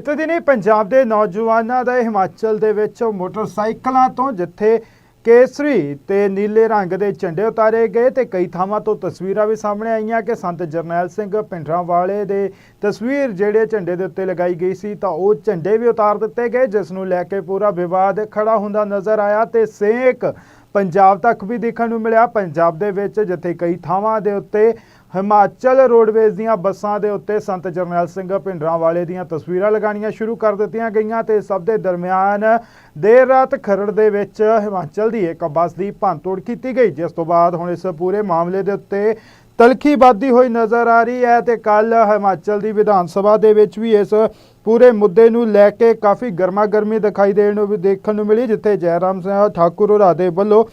ਬੀਤੇ ਦਿਨੀ ਪੰਜਾਬ ਦੇ ਨੌਜਵਾਨਾਂ ਦਾ ਹਿਮਾਚਲ ਦੇ ਵਿੱਚ ਮੋਟਰਸਾਈਕਲਾਂ ਤੋਂ ਜਿੱਥੇ ਕੇਸਰੀ ਤੇ ਨੀਲੇ ਰੰਗ ਦੇ ਝੰਡੇ ਉਤਾਰੇ ਗਏ ਤੇ ਕਈ ਥਾਵਾਂ ਤੋਂ ਤਸਵੀਰਾਂ ਵੀ ਸਾਹਮਣੇ ਆਈਆਂ ਕਿ ਸੰਤ ਜਰਨੈਲ ਸਿੰਘ ਪਿੰਡਰਾਂ ਵਾਲੇ ਦੇ ਤਸਵੀਰ ਜਿਹੜੇ ਝੰਡੇ ਦੇ ਉੱਤੇ ਲਗਾਈ ਗਈ ਸੀ ਤਾਂ ਉਹ ਝੰਡੇ ਵੀ ਉਤਾਰ ਦਿੱਤੇ ਗਏ, ਜਿਸ ਨੂੰ ਲੈ ਕੇ ਪੂਰਾ ਵਿਵਾਦ ਖੜਾ ਹੁੰਦਾ ਨਜ਼ਰ ਆਇਆ ਤੇ ਸੇਕ ਪੰਜਾਬ ਤੱਕ ਵੀ ਦੇਖਣ ਨੂੰ ਮਿਲਿਆ। ਪੰਜਾਬ ਦੇ ਵਿੱਚ ਜਿੱਥੇ ਕਈ ਥਾਵਾਂ ਦੇ ਉੱਤੇ ਹਿਮਾਚਲ ਰੋਡਵੇਜ਼ ਦੀਆਂ ਬੱਸਾਂ ਦੇ ਉੱਤੇ ਸੰਤ ਜਰਨੈਲ ਸਿੰਘ ਭਿੰਡਰਾਂ ਵਾਲੇ ਦੀਆਂ ਤਸਵੀਰਾਂ ਲਗਾਉਣੀਆਂ ਸ਼ੁਰੂ ਕਰ ਦਿੱਤੀਆਂ ਗਈਆਂ ਤੇ ਸਭ ਦੇ ਦਰਮਿਆਨ ਦੇਰ ਰਾਤ ਖਰੜ ਦੇ ਵਿੱਚ ਹਿਮਾਚਲ ਦੀ ਇੱਕ ਬੱਸ ਦੀ ਭੰਨਤੋੜ ਕੀਤੀ ਗਈ, ਜਿਸ ਤੋਂ ਬਾਅਦ ਹੁਣ ਇਸ ਪੂਰੇ ਮਾਮਲੇ ਦੇ ਉੱਤੇ ਤਲਖੀ ਵੱਧਦੀ ਹੋਈ ਨਜ਼ਰ ਆ ਰਹੀ ਹੈ ਤੇ ਕੱਲ ਹਿਮਾਚਲ ਦੀ ਵਿਧਾਨ ਸਭਾ ਦੇ ਵਿੱਚ ਵੀ ਇਸ ਪੂਰੇ ਮੁੱਦੇ ਨੂੰ ਲੈ ਕੇ ਕਾਫੀ ਗਰਮਾ ਗਰਮੀ ਦਿਖਾਈ ਦੇਣ ਨੂੰ ਵੀ ਦੇਖਣ ਨੂੰ ਮਿਲੀ, ਜਿੱਥੇ ਜੈਰਾਮ ਸਿੰਘ ਠਾਕੁਰ ਹੋਰਾਂ ਦੇ ਵੱਲੋਂ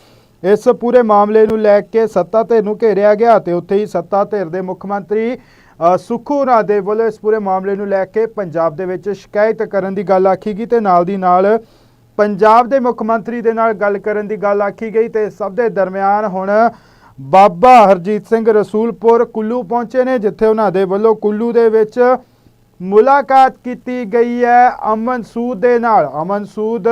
ਇਸ ਪੂਰੇ ਮਾਮਲੇ ਨੂੰ ਲੈ ਕੇ ਸੱਤਾ ਧਿਰ ਨੂੰ ਘੇਰਿਆ ਗਿਆ ਤੇ ਉੱਥੇ ਹੀ ਸੱਤਾ ਧਿਰ ਦੇ ਮੁੱਖ ਮੰਤਰੀ ਅ, ਸੁੱਖੂ ਹੋਰਾਂ ਦੇ ਵੱਲੋਂ ਇਸ ਪੂਰੇ ਮਾਮਲੇ ਨੂੰ ਲੈ ਕੇ ਪੰਜਾਬ ਦੇ ਵਿੱਚ ਸ਼ਿਕਾਇਤ ਕਰਨ ਦੀ ਗੱਲ ਆਖੀ ਗਈ ਤੇ ਨਾਲ ਦੀ ਨਾਲ ਪੰਜਾਬ ਦੇ ਮੁੱਖ ਮੰਤਰੀ ਦੇ ਨਾਲ ਗੱਲ ਕਰਨ ਦੀ ਗੱਲ ਆਖੀ ਗਈ ਤੇ ਸਭ ਦੇ ਦਰਮਿਆਨ ਹੁਣ ਬਾਬਾ ਹਰਜੀਤ ਸਿੰਘ ਰਸੂਲਪੁਰ ਕੁੱਲੂ ਪਹੁੰਚੇ ਨੇ ਜਿੱਥੇ ਉਹਨਾਂ ਦੇ ਵੱਲੋਂ ਕੁੱਲੂ ਦੇ ਵਿੱਚ ਮੁਲਾਕਾਤ ਕੀਤੀ ਗਈ ਹੈ ਅਮਨ ਸੂਦ ਦੇ ਨਾਲ। ਅਮਨ ਸੂਦ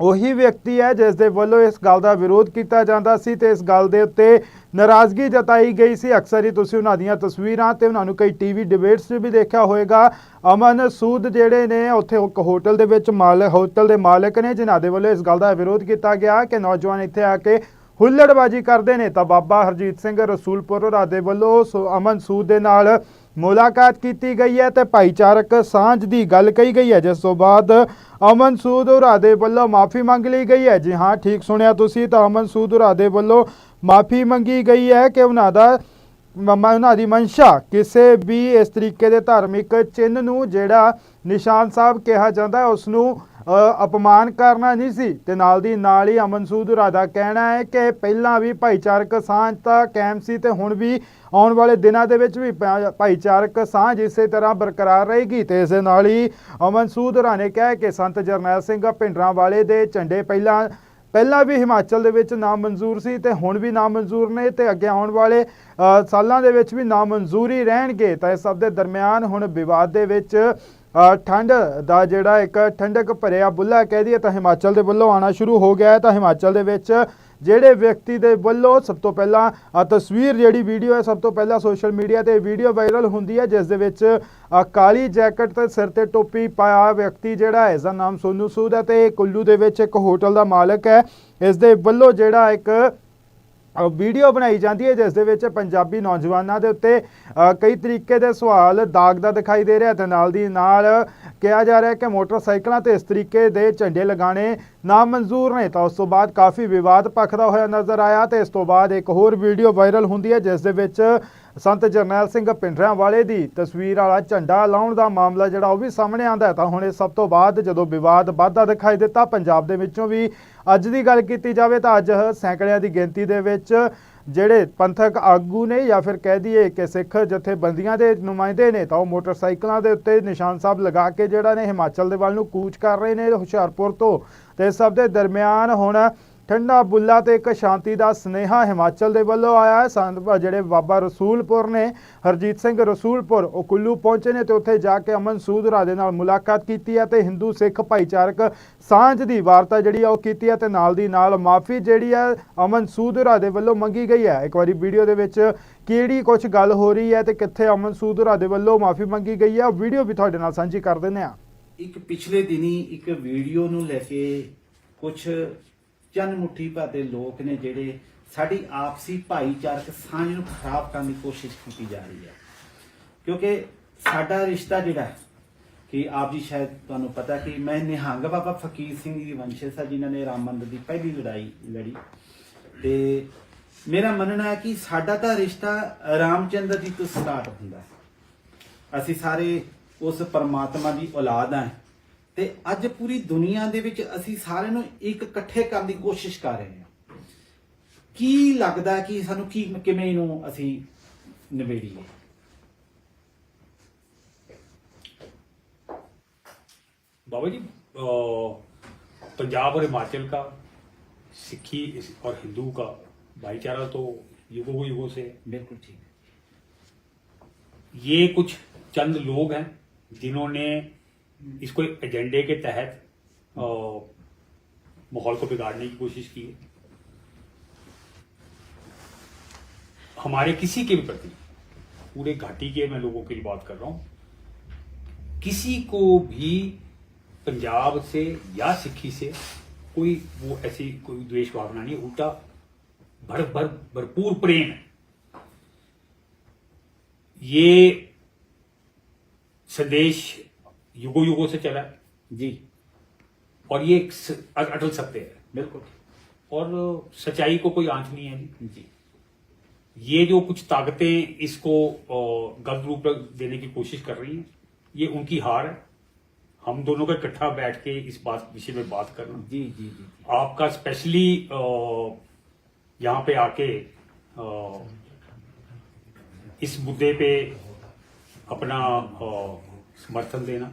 ਉਹੀ ਵਿਅਕਤੀ ਹੈ ਜਿਸ ਦੇ ਵੱਲੋਂ ਇਸ ਗੱਲ ਦਾ ਵਿਰੋਧ ਕੀਤਾ ਜਾਂਦਾ ਸੀ ਤੇ ਇਸ ਗੱਲ ਦੇ ਉੱਤੇ ਨਾਰਾਜ਼ਗੀ ਜਤਾਈ ਗਈ ਸੀ। ਅਕਸਰ ਹੀ ਤੁਸੀਂ ਉਹਨਾਂ ਦੀਆਂ ਤਸਵੀਰਾਂ ਤੇ ਉਹਨਾਂ ਨੂੰ ਕਈ ਟੀਵੀ ਡਿਬੇਟਸ 'ਚ ਵੀ ਦੇਖਿਆ ਹੋਵੇਗਾ ਅਮਨ ਸੂਦ ਜਿਹੜੇ ਨੇ, ਉੱਥੇ ਇੱਕ ਹੋਟਲ ਦੇ ਵਿੱਚ ਮਾਲ ਹੋਟਲ ਦੇ ਮਾਲਕ ਨੇ ਜਿਨ੍ਹਾਂ ਦੇ ਵੱਲੋਂ ਇਸ ਗੱਲ ਦਾ ਵਿਰੋਧ ਕੀਤਾ ਗਿਆ ਕਿ ਨੌਜਵਾਨ ਇੱਥੇ ਆ ਕੇ ਹੁੱਲੜਬਾਜੀ ਕਰਦੇ ਨੇ। ਤਾਂ ਬਾਬਾ ਹਰਜੀਤ ਸਿੰਘ ਰਸੂਲਪੁਰ ਦੇ ਵੱਲੋਂ ਸੋ, ਅਮਨ ਸੂਦ ਦੇ ਨਾਲ ਮੁਲਾਕਾਤ ਕੀਤੀ ਗਈ ਹੈ ਤੇ ਭਾਈਚਾਰਕ ਸਾਂਝ ਦੀ ਗੱਲ ਕਹੀ ਗਈ ਹੈ। ਜਿਸ ਤੋਂ ਬਾਅਦ ਅਮਨ ਸੂਦ ਹੋਰਾਂ ਦੇ ਵੱਲੋਂ ਮਾਫੀ ਮੰਗ ਲਈ ਗਈ ਹੈ। ਜੀ ਹਾਂ, ਠੀਕ ਸੁਣਿਆ ਤੁਸੀਂ ਤਾਂ ਅਮਨ ਸੂਦ ਹੋਰਾਂ ਦੇ ਵੱਲੋਂ ਮਾਫੀ ਮੰਗੀ ਗਈ ਹੈ ਕਿ ਉਹਨਾਂ ਦਾ ਮਮਾ, ਉਹਨਾਂ ਦੀ ਮਨਸ਼ਾ ਕਿਸੇ ਵੀ ਇਸ ਤਰੀਕੇ ਦੇ ਧਾਰਮਿਕ ਚਿੰਨ੍ਹ ਨੂੰ ਜਿਹੜਾ ਨਿਸ਼ਾਨ ਸਾਹਿਬ ਕਿਹਾ ਜਾਂਦਾ ਹੈ, ਉਸ ਨੂੰ ਅਪਮਾਨ ਕਰਨਾ ਨਹੀਂ ਸੀ। ਤੇ ਨਾਲ ਦੀ ਨਾਲ ਹੀ ਅਮਨ ਸੂਦ ਹੋਰਾਂ ਦਾ ਕਹਿਣਾ ਹੈ ਕਿ ਪਹਿਲਾਂ ਵੀ ਭਾਈਚਾਰਕ ਸਾਂਝ ਤਾਂ ਕਾਇਮ ਸੀ ਤੇ ਹੁਣ ਵੀ ਆਉਣ ਵਾਲੇ ਦਿਨਾਂ ਦੇ ਵਿੱਚ ਵੀ ਭਾ- ਭਾਈਚਾਰਕ ਸਾਂਝ ਇਸੇ ਤਰ੍ਹਾਂ ਬਰਕਰਾਰ ਰਹੇਗੀ। ਤੇ ਇਸ ਦੇ ਨਾਲ ਹੀ ਅਮਨ ਸੂਦ ਹੋਰਾਂ ਨੇ ਕਿਹਾ ਕਿ ਸੰਤ ਜਰਨੈਲ ਸਿੰਘ ਭਿੰਡਰਾਂ ਵਾਲੇ ਦੇ ਝੰਡੇ ਪਹਿਲਾਂ ਪਹਿਲਾਂ ਵੀ ਹਿਮਾਚਲ ਦੇ ਵਿੱਚ ਨਾ ਮਨਜ਼ੂਰ ਸੀ ਤੇ ਹੁਣ ਵੀ ਨਾ ਮਨਜ਼ੂਰ ਨੇ ਤੇ ਅੱਗੇ ਆਉਣ ਵਾਲੇ ਸਾਲਾਂ ਦੇ ਵਿੱਚ ਵੀ ਨਾ ਮਨਜ਼ੂਰੀ ਰਹਿਣਗੇ। ਤਾਂ ਇਸ ਸਭ ਦੇ ਦਰਮਿਆਨ ਹੁਣ ਵਿਵਾਦ ਦੇ ਵਿੱਚ ਠੰਡ ਦਾ ਜਿਹੜਾ ਇੱਕ ਠੰਡਕ ਭਰਿਆ ਬੁੱਲਾ ਕਹਿ ਦਈਏ ਤਾਂ ਹਿਮਾਚਲ ਦੇ ਵੱਲੋਂ ਆਣਾ ਸ਼ੁਰੂ ਹੋ ਗਿਆ ਹੈ। ਤਾਂ ਹਿਮਾਚਲ ਦੇ ਵਿੱਚ ਜਿਹੜੇ ਵਿਅਕਤੀ ਦੇ ਵੱਲੋਂ ਸਭ ਤੋਂ ਪਹਿਲਾਂ ਤਸਵੀਰ ਜਿਹੜੀ ਵੀਡੀਓ ਹੈ, ਸਭ ਤੋਂ ਪਹਿਲਾਂ ਸੋਸ਼ਲ ਮੀਡੀਆ ਤੇ ਵੀਡੀਓ ਵਾਇਰਲ ਹੁੰਦੀ ਹੈ, ਜਿਸ ਦੇ ਵਿੱਚ ਕਾਲੀ ਜੈਕਟ ਤੇ ਸਿਰ ਤੇ ਟੋਪੀ ਪਾਇਆ ਵਿਅਕਤੀ ਜਿਹੜਾ ਹੈ ਇਸ ਦਾ ਨਾਮ ਸੋਨੂ ਸੂਦ ਹੈ ਤੇ ਇਹ ਕੁੱਲੂ ਦੇ ਵਿੱਚ ਇੱਕ ਹੋਟਲ ਦਾ ਮਾਲਕ ਹੈ। ਇਸ ਦੇ ਵੱਲੋਂ ਜਿਹੜਾ ਇੱਕ ਵੀਡੀਓ ਬਣਾਈ ਜਾਂਦੀ ਹੈ, ਜਿਸ ਦੇ ਵਿੱਚ ਪੰਜਾਬੀ ਨੌਜਵਾਨਾਂ ਦੇ ਉੱਤੇ ਕਈ ਤਰੀਕੇ ਦੇ ਸਵਾਲ ਦਾਗਦਾ ਦਿਖਾਈ ਦੇ ਰਿਹਾ ਤੇ ਨਾਲ ਦੀ ਨਾਲ ਕਿਹਾ ਜਾ ਰਿਹਾ ਕਿ ਮੋਟਰਸਾਈਕਲਾਂ ਤੇ ਇਸ ਤਰੀਕੇ ਦੇ ਝੰਡੇ ਲਗਾਣੇ ਨਾਮਨਜ਼ੂਰ ਨੇ। ਤਾਂ ਉਸ ਤੋਂ ਬਾਅਦ ਕਾਫੀ ਵਿਵਾਦ ਭਖਦਾ ਹੋਇਆ ਨਜ਼ਰ ਆਇਆ ਤੇ ਇਸ ਤੋਂ ਬਾਅਦ ਇੱਕ ਹੋਰ ਵੀਡੀਓ ਵਾਇਰਲ ਹੁੰਦੀ ਹੈ, ਜਿਸ ਦੇ ਵਿੱਚ ਸੰਤ ਜਰਨੈਲ ਸਿੰਘ ਪਿੰਡਰਾਂ ਵਾਲੇ ਦੀ ਤਸਵੀਰ ਵਾਲਾ ਝੰਡਾ ਲਾਉਣ ਦਾ ਮਾਮਲਾ ਜਿਹੜਾ ਉਹ ਵੀ ਸਾਹਮਣੇ ਆਂਦਾ ਤਾਂ ਹੁਣ ਇਹ ਸਭ ਤੋਂ ਬਾਅਦ ਜਦੋਂ ਵਿਵਾਦ ਵੱਧਦਾ ਦਿਖਾਈ ਦਿੱਤਾ, ਪੰਜਾਬ ਦੇ ਵਿੱਚੋਂ ਵੀ ਅੱਜ ਦੀ ਗੱਲ ਕੀਤੀ ਜਾਵੇ ਤਾਂ ਅੱਜ ਸੈਂਕੜਿਆਂ ਦੀ ਗਿਣਤੀ ਦੇ ਵਿੱਚ ਜਿਹੜੇ ਪੰਥਕ ਆਗੂ ਨੇ ਜਾਂ ਫਿਰ ਕਹਿ ਦਈਏ ਕਿ ਸਿੱਖ ਜਥੇਬੰਦੀਆਂ ਦੇ ਨੁਮਾਇੰਦੇ ਨੇ ਤਾਂ ਉਹ ਮੋਟਰਸਾਈਕਲਾਂ ਦੇ ਉੱਤੇ ਨਿਸ਼ਾਨ ਸਾਹਿਬ ਲਗਾ ਕੇ ਜਿਹੜਾ ਨੇ ਹਿਮਾਚਲ ਦੇ ਵੱਲ ਨੂੰ ਕੂਚ ਕਰ ਰਹੇ ਨੇ ਹੁਸ਼ਿਆਰਪੁਰ ਤੋਂ ਤੇ ਇਸ ਸਭ ਦੇ ਦਰਮਿਆਨ ਹੁਣ ਠੰਡਾ ਬੁੱਲਾ ਤੇ ਇੱਕ ਸ਼ਾਂਤੀ ਦਾ ਸਨੇਹਾ ਹਿਮਾਚਲ ਦੇ ਵੱਲੋਂ ਆਇਆ ਹੈ। ਸੰਤ ਜਿਹੜੇ ਬਾਬਾ ਰਸੂਲਪੁਰ ਨੇ, ਹਰਜੀਤ ਸਿੰਘ ਰਸੂਲਪੁਰ, ਉਹ ਕੁੱਲੂ ਪਹੁੰਚੇ ਨੇ ਤੇ ਉੱਥੇ ਜਾ ਕੇ ਅਮਨ ਸੂਦਰਾ ਦੇ ਨਾਲ ਮੁਲਾਕਾਤ ਕੀਤੀ ਹੈ ਤੇ ਹਿੰਦੂ ਸਿੱਖ ਭਾਈਚਾਰਕ ਸਾਂਝ ਦੀ ਵਾਰਤਾ ਜਿਹੜੀ ਆ ਉਹ ਕੀਤੀ ਹੈ ਤੇ ਨਾਲ ਦੀ ਨਾਲ ਮਾਫੀ ਜਿਹੜੀ ਹੈ ਅਮਨ ਸੂਦਰਾ ਦੇ ਵੱਲੋਂ ਮੰਗੀ ਗਈ ਹੈ। ਇੱਕ ਵਾਰੀ ਵੀਡੀਓ ਦੇ ਵਿੱਚ ਕਿਹੜੀ ਕੁਝ ਗੱਲ ਹੋ ਰਹੀ ਹੈ ਤੇ ਕਿੱਥੇ ਅਮਨ ਸੂਦਰਾ ਦੇ ਵੱਲੋਂ ਮਾਫੀ ਮੰਗੀ ਗਈ ਹੈ ਵੀਡੀਓ ਵੀ ਤੁਹਾਡੇ ਨਾਲ ਸਾਂਝੀ ਕਰ ਦਿੰਦੇ ਆ ਇੱਕ ਪਿਛਲੇ ਦਿਨੀ ਇੱਕ ਵੀਡੀਓ ਨੂੰ ਲੈ ਕੇ ਕੁਝ ਚੰਨ ਮੁੱਠੀ ਭਰ ਦੇ ਲੋਕ ਨੇ ਜਿਹੜੇ ਸਾਡੀ ਆਪਸੀ ਭਾਈਚਾਰਕ ਸਾਂਝ ਨੂੰ ਖਰਾਬ ਕਰਨ ਦੀ ਕੋਸ਼ਿਸ਼ ਕੀਤੀ ਜਾ ਰਹੀ ਹੈ। ਕਿਉਂਕਿ ਸਾਡਾ ਰਿਸ਼ਤਾ ਜਿਹੜਾ ਕਿ ਆਪ ਜੀ ਸ਼ਾਇਦ ਤੁਹਾਨੂੰ ਪਤਾ ਕਿ ਮੈਂ ਨਿਹੰਗ ਬਾਬਾ ਫਕੀਰ ਸਿੰਘ ਜੀ ਦੀ ਵੰਸ਼ਜ ਹਾਂ ਜਿਨ੍ਹਾਂ ਨੇ ਰਾਮ ਮੰਦਰ ਦੀ ਪਹਿਲੀ ਲੜਾਈ ਲੜੀ। ਤੇ ਮੇਰਾ ਮੰਨਣਾ ਹੈ ਕਿ ਸਾਡਾ ਤਾਂ ਰਿਸ਼ਤਾ ਰਾਮਚੰਦਰ ਜੀ ਤੋਂ ਸਟਾਰਟ ਹੁੰਦਾ ਹੈ। ਅਸੀਂ ਸਾਰੇ ਉਸ ਪਰਮਾਤਮਾ ਦੀ ਔਲਾਦ ਹਾਂ। ਤੇ ਅੱਜ ਪੂਰੀ ਦੁਨੀਆ ਦੇ ਵਿੱਚ ਅਸੀਂ ਸਾਰਿਆਂ ਨੂੰ ਇੱਕ ਇਕੱਠੇ ਕਰਨ ਦੀ ਕੋਸ਼ਿਸ਼ ਕਰ ਰਹੇ ਹਾਂ ਕੀ ਲੱਗਦਾ ਹੈ ਕਿ ਸਾਨੂੰ ਕੀ ਕਿਵੇਂ ਇਹਨੂੰ ਅਸੀਂ ਨਿਬੇੜੀਏ बाबा जी अ, पंजाब और हिमाचल का सिखी और हिंदू का भाईचारा तो युगों युगों से है। ਬਿਲਕੁਲ ਠੀਕ ये कुछ चंद लोग हैं जिन्होंने इसको एक एजेंडे के तहत माहौल को बिगाड़ने की कोशिश की है। हमारे किसी के भी प्रति, पूरे घाटी के मैं लोगों के लिए बात कर रहा हूँ, किसी को भी पंजाब से या सिक्खी से कोई वो ऐसी कोई द्वेष भावना नहीं उल्टा भर भर, भरपूर प्रेम है। ये संदेश युगों युगों से चला। है जी। और ये एक अटल सत्य है। बिल्कुल। और सच्चाई को कोई आँच नहीं है जी जी। ये जो कुछ ताकतें इसको गलत रूप देने की कोशिश कर रही हैं ये उनकी हार है। हम दोनों का इकट्ठा बैठ के इस बात विषय में बात करना। जी जी जी आपका स्पेशली यहाँ पे आके अ, इस मुद्दे पे अपना अ, समर्थन देना।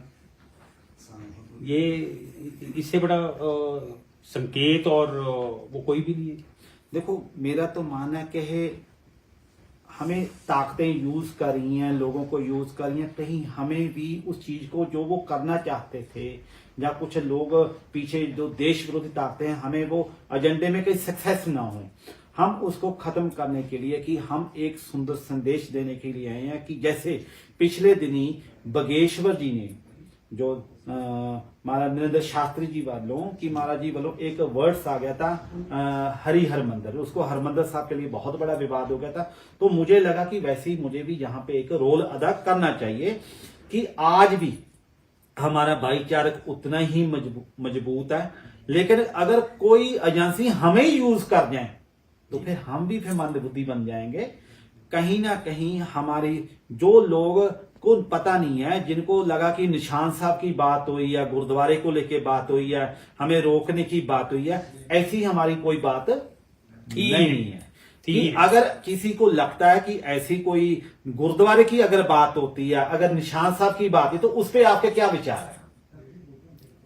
ये इससे बड़ा संकेत और वो कोई भी नहीं है। देखो मेरा तो मानना है कि है, हमें ताकतें यूज़ कर रही हैं लोगों को यूज़ कर रही हैं कहीं हमें भी उस चीज़ को जो वो करना चाहते थे या कुछ लोग पीछे जो देश विरोधी ताकतें हैं हमें वो एजेंडे में कहीं सक्सेस ना हो हम उसको खत्म करने के लिए कि हम एक सुंदर संदेश देने के लिए आए हैं कि जैसे पिछले दिन ही बगेश्वर जी ने जो महाराज नरेंद्र शास्त्री जी वालों की महाराज जी वालों एक वर्ड्स आ गया था अ, हरि हरमंदर उसको हरमंदर साहब के लिए बहुत बड़ा विवाद हो गया था। तो मुझे लगा कि वैसे ही मुझे भी यहाँ पे एक रोल अदा करना चाहिए कि आज भी हमारा भाईचारक उतना ही मज़बूत है। लेकिन अगर कोई एजेंसी हमें यूज़ कर जाए तो फिर हम भी फिर मंदबुद्धि बन जाएँगे। कहीं ना कहीं हमारी जो लोग को पता नहीं है जिनको लगा कि निशान साहब की बात हुई या गुरुद्वारे को लेके बात हुई है हमें रोकने की बात हुई है ऐसी हमारी कोई बात नहीं। है। कि अगर किसी को लगता है कि ऐसी कोई गुरुद्वारे की अगर बात होती है अगर निशान साहब की बात है तो उस पर आपके क्या विचार है?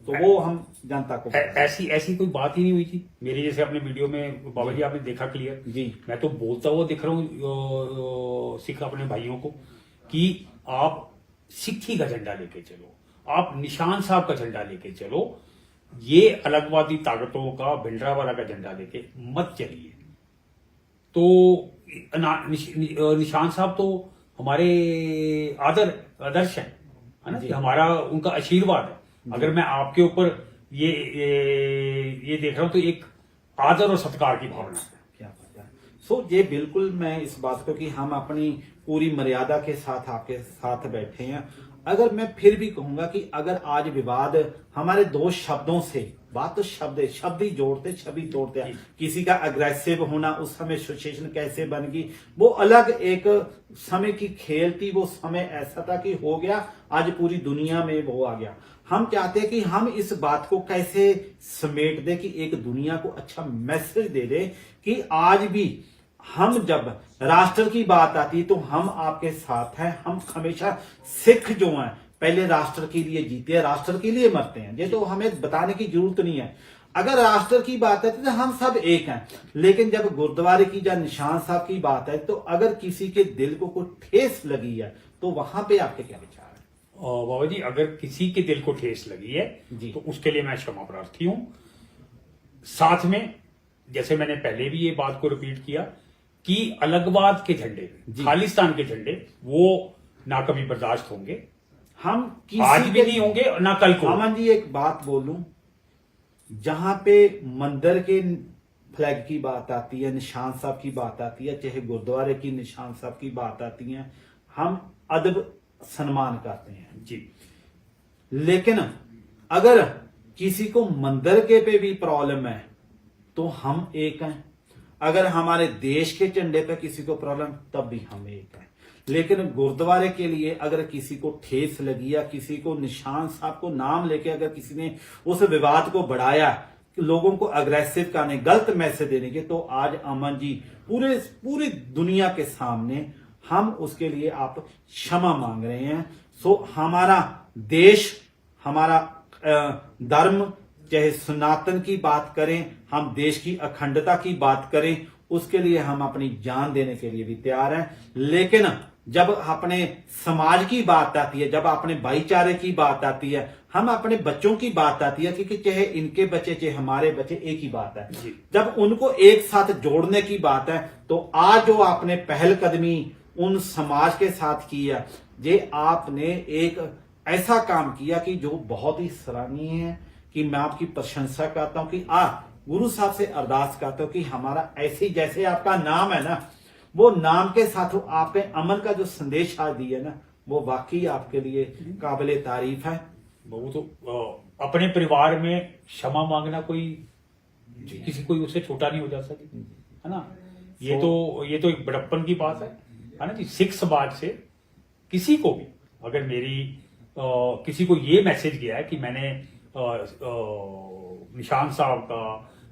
तो वो हम जनता को ऐसी ऐसी कोई बात ही नहीं हुई थी। मेरे जैसे अपने वीडियो में बाबा जी आपने देखा क्लियर जी। मैं तो बोलता हुआ दिख रहा हूँ सिख अपने भाइयों को कि आप सिक्खी का झंडा लेके चलो आप निशान साहब का झंडा लेके चलो ये अलगवादी ताकतों का भिंडरावाला का झंडा लेके मत चलिए। तो निशान साहब तो हमारे आदर आदर्श है ना? हमारा उनका आशीर्वाद है। अगर मैं आपके ऊपर ये ये ये देख रहा हूं तो एक आदर और सत्कार की भावना है क्या पता है सो ये बिल्कुल मैं इस बात को कि हम अपनी पूरी मर्यादा के साथ आपके साथ बैठे हैं अगर मैं फिर भी कहूँगा कि अगर आज विवाद हमारे दो शब्दों से बात तो शब्द है शब्द ही जोड़ते छवि तोड़ते हैं। किसी का अग्रेसिव होना उस समय सिचुएशन कैसे बन गई वो अलग एक समय की खेल थी वो समय ऐसा था कि हो गया आज पूरी दुनिया में वो आ गया। हम चाहते हैं कि हम इस बात को कैसे समेट दे कि एक दुनिया को अच्छा मैसेज दे दे कि आज भी हम जब राष्ट्र की बात आती है तो हम आपके साथ हैं हम हमेशा सिख जो हैं पहले राष्ट्र के लिए जीते हैं राष्ट्र के लिए मरते हैं। ये तो हमें बताने की ज़रूरत नहीं है। अगर राष्ट्र की बात है तो हम सब एक हैं। लेकिन जब गुरुद्वारे की या निशान साहब की बात है तो अगर किसी के दिल को कोई ठेस लगी है तो वहाँ पे आपके क्या विचार है? बाबा जी अगर किसी के दिल को ठेस लगी है जी। तो उसके लिए मैं क्षमा प्रार्थी हूँ। साथ में जैसे मैंने पहले भी ये बात को रिपीट किया कि अलगवाद के झंडे खालिस्तान के झंडे वो ना कभी बर्दाश्त होंगे। हम आज भी नहीं होंगे और ना कल को। अमन जी एक बात बोलूँ। जहाँ पे मंदिर के फ्लैग की बात आती है निशान साहब की बात आती है चाहे गुरुद्वारे की निशान साहब की बात आती है हम अदब सम्मान करते हैं। जी। लेकिन अगर किसी को मंदिर के पे भी प्रॉब्लम है तो हम एक हैं। अगर हमारे देश के झंडे पे किसी को प्रॉब्लम तब भी हम एक हैं। लेकिन गुरुद्वारे के लिए अगर किसी को ठेस लगी या किसी को निशान साहब को नाम लेके अगर किसी ने उस विवाद को बढ़ाया, लोगों को अग्रेसिव करने, गलत मैसेज देने के तो आज अमन जी, पूरे, पूरी दुनिया के सामने हम उसके लिए आप क्षमा मांग रहे हैं। सो हमारा देश, हमारा धर्म चाहे सनातन की बात करें हम देश की अखंडता की बात करें उसके लिए हम अपनी जान देने के लिए भी तैयार हैं। लेकिन जब अपने समाज की बात आती है जब अपने भाईचारे की बात आती है हम अपने बच्चों की बात आती है क्योंकि चाहे इनके बच्चे चाहे हमारे बच्चे एक ही बात है। जब उनको एक साथ जोड़ने की बात है तो आज जो आपने पहल कदमी उन समाज के साथ की है ये आपने एक ऐसा काम किया कि जो बहुत ही सराहनीय है। कि मैं आपकी प्रशंसा करता हूँ कि आ गुरु साहब से अरदास करता हूँ कि हमारा ऐसे जैसे आपका नाम है ना वो नाम के साथ वो आपने अमन का जो संदेश आज दिया ना वो वाकई आपके लिए काबिल तारीफ़ है। वो तो अपने परिवार में क्षमा मांगना कोई किसी कोई उससे छोटा नहीं हो जा सकती है ना? ये तो ये तो एक बड़प्पन की बात है है ना जी? सिख समाज से किसी को भी अगर मेरी अ, किसी को ये मैसेज गया है कि मैंने निशान साहब का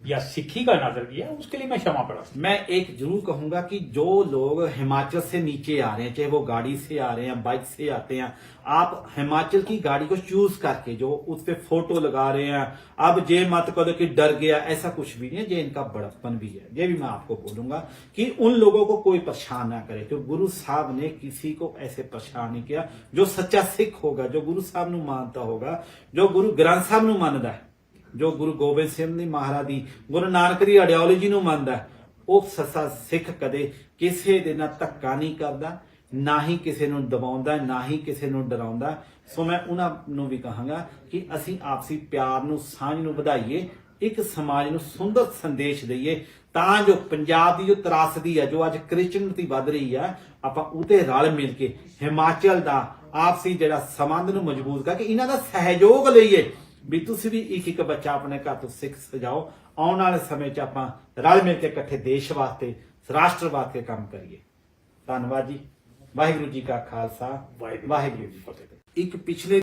या सिक्खी का नजर किया है, उसके लिए मैं क्षमा करा सकता मैं एक जरूर कहूंगा कि जो लोग हिमाचल से नीचे आ रहे हैं चाहे वो गाड़ी से आ रहे हैं बाइक से आते हैं आप हिमाचल की गाड़ी को चूज करके जो उस पे फोटो लगा रहे हैं अब ये मत करो कि डर गया ऐसा कुछ भी नहीं है ये इनका बड़प्पन भी है ये भी मैं आपको बोलूंगा कि उन लोगों को कोई परेशान ना करे तो गुरु साहब ने किसी को ऐसे परेशान नहीं किया जो सच्चा सिख होगा जो गुरु साहब ਨੂੰ ਮਾਨਤਾ ਹੋਗਾ ਜੋ ਗੁਰੂ ਗ੍ਰੰਥ ਸਾਹਿਬ ਨੂੰ ਮੰਨਦਾ ਹੈ ਜੋ ਗੁਰੂ ਗੋਬਿੰਦ ਸਿੰਘ ਜੀ ਮਹਾਰਾਜ ਦੀ, ਗੁਰੂ ਨਾਨਕ ਦੀ ਆਈਡੀਓਲੋਜੀ ਨੂੰ ਮੰਨਦਾ ਉਹ ਸੱਚਾ ਸਿੱਖ ਕਦੇ ਕਿਸੇ ਦੇ ਨਾਲ ਧੱਕਾ ਨਹੀਂ ਕਰਦਾ, ਨਾ ਹੀ ਕਿਸੇ ਨੂੰ ਦਬਾਉਂਦਾ, ਨਾ ਹੀ ਕਿਸੇ ਨੂੰ ਡਰਾਉਂਦਾ। ਸੋ ਮੈਂ ਉਹਨਾਂ ਨੂੰ ਵੀ ਕਹਾਂਗਾ ਕਿ ਅਸੀਂ ਆਪਸੀ ਪਿਆਰ ਨੂੰ, ਸਾਂਝ ਨੂੰ ਵਧਾਈਏ, ਇੱਕ ਸਮਾਜ ਨੂੰ ਸੁੰਦਰ ਸੰਦੇਸ਼ ਦਈਏ, ਤਾਂ ਜੋ ਪੰਜਾਬ ਦੀ ਜੋ ਤਰਾਸਦੀ ਹੈ ਜੋ ਅੱਜ ਕ੍ਰਿਸਚਨਤੀ ਵੱਧ ਰਹੀ ਹੈ ਆਪਾਂ ਉਤੇ ਰਲ ਮਿਲ ਕੇ ਹਿਮਾਚਲ ਦਾ ਆਪਸੀ ਜਿਹੜਾ ਸੰਬੰਧ ਨੂੰ ਮਜ਼ਬੂਤ ਕਰਕੇ ਇਹਨਾਂ ਦਾ ਸਹਿਯੋਗ ਲਈਏ। ਵੀ ਤੁਸੀਂ ਵੀ ਇੱਕ ਇੱਕ ਬੱਚਾ ਆਪਣੇ ਘਰ ਤੋਂ ਸਿੱਖ ਸਜਾਓ ਆਉਣ ਵਾਲੇ ਸਮੇਂ 'ਚ ਆਪਾਂ ਰਲ ਮਿਲ ਕੇ ਇਕੱਠੇ ਦੇਸ਼ ਵਾਸਤੇ ਰਾਸ਼ਟਰ ਵਾਸਤੇ ਕੰਮ ਕਰੀਏ। ਧੰਨਵਾਦ ਜੀ। ਵਾਹਿਗੁਰੂ ਜੀ ਕਾ ਖਾਲਸਾ। ਵਾਹਿਗੁਰੂ ਵਾਹਿਗੁਰੂ ਜੀ ਕੀ ਫਤਿਹ। ਇੱਕ ਪਿਛਲੇ